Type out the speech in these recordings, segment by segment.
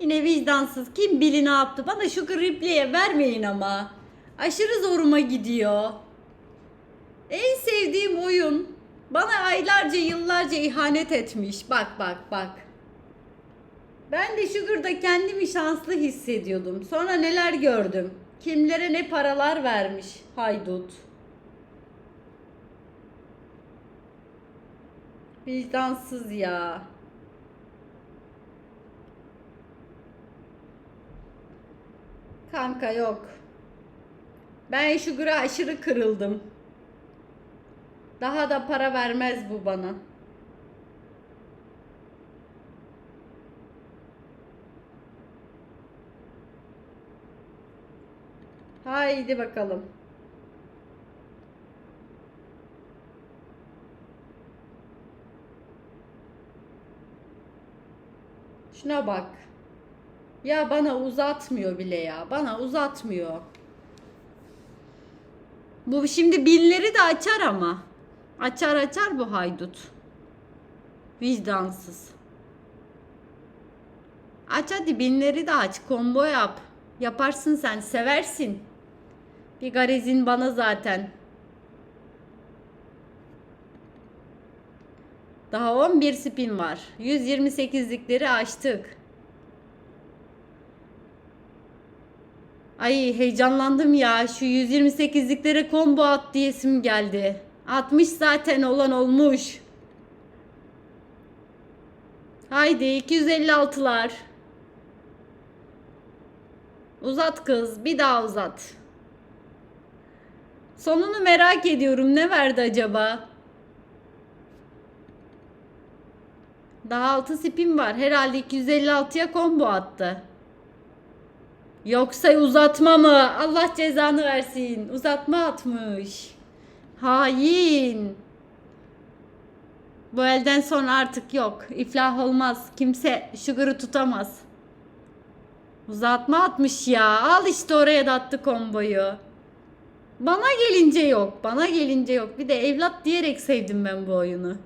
Yine vicdansız. Kim bilir ne yaptı. Bana şu replay'e vermeyin ama. Aşırı zoruma gidiyor. En sevdiğim oyun. Bana aylarca yıllarca ihanet etmiş. Bak bak bak. Ben de Sugar'da kendimi şanslı hissediyordum. Sonra neler gördüm. Kimlere ne paralar vermiş haydut. Vicdansız ya. Kanka yok. Ben Sugar'a aşırı kırıldım. Daha da para vermez bu bana. Haydi bakalım. Şuna bak. Ya bana uzatmıyor bile ya. Bana uzatmıyor. Bu şimdi binleri de açar ama. Açar açar bu haydut. Vicdansız. Aç hadi binleri de aç. Combo yap. Yaparsın sen. Seversin. Bir garezin bana zaten. Daha 11 spin var. 128'likleri açtık. Ay heyecanlandım ya. Şu 128'liklere combo at diyesim geldi. 60 zaten olan olmuş. Haydi 256'lar. Uzat kız. Bir daha uzat. Sonunu merak ediyorum. Ne verdi acaba? Daha 6 spin var. Herhalde 256'ya combo attı. Yoksa uzatma mı? Allah cezanı versin. Uzatma atmış. Hain. Bu elden sonra artık yok. İflah olmaz. Kimse sugar'ı tutamaz. Uzatma atmış ya. Al işte oraya da attı komboyu. Bana gelince yok. Bana gelince yok. Bir de evlat diyerek sevdim ben bu oyunu.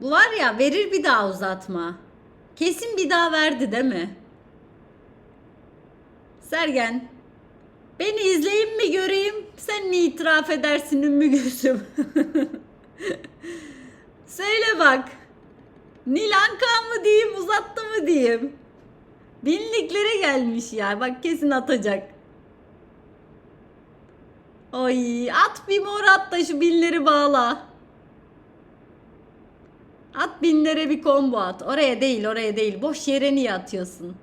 Bu var ya verir bir daha uzatma. Kesin bir daha verdi değil mi? Sergen. Beni izleyin mi göreyim? Sen mi itiraf edersin Ümmü Gülsüm? Söyle bak. Nilanka mı diyeyim uzattı mı diyeyim? Binliklere gelmiş ya. Bak kesin atacak. Oy at bir mor at da şu binleri bağla. At binlere bir combo at. Oraya değil oraya değil. Boş yere niye atıyorsun?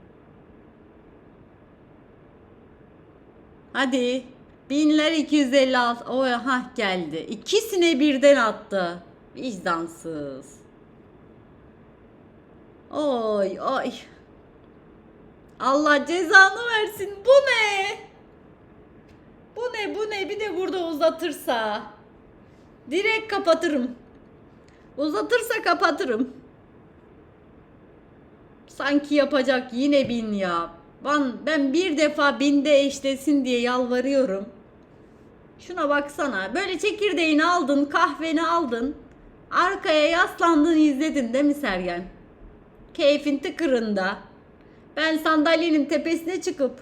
Hadi. Binler 256. O ha geldi. İkisine birden attı. Vicdansız. Oy oy. Allah cezanı versin. Bu ne? Bu ne bu ne? Bir de burada uzatırsa. Direkt kapatırım. Uzatırsa kapatırım. Sanki yapacak yine bin ya. Ben, ben bir defa binde eşlesin diye yalvarıyorum. Şuna baksana. Böyle çekirdeğini aldın, kahveni aldın. Arkaya yaslandın izledin değil mi Sergen? Keyfin tıkırında. Ben sandalyenin tepesine çıkıp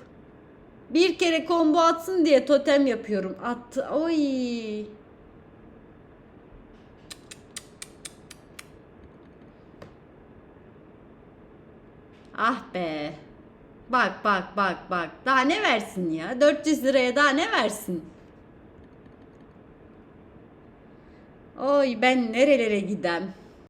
bir kere combo atsın diye totem yapıyorum. Attı. Oy. Ah be. Bak bak bak bak. Daha ne versin ya? 400 liraya daha ne versin? Oy ben nerelere gidem?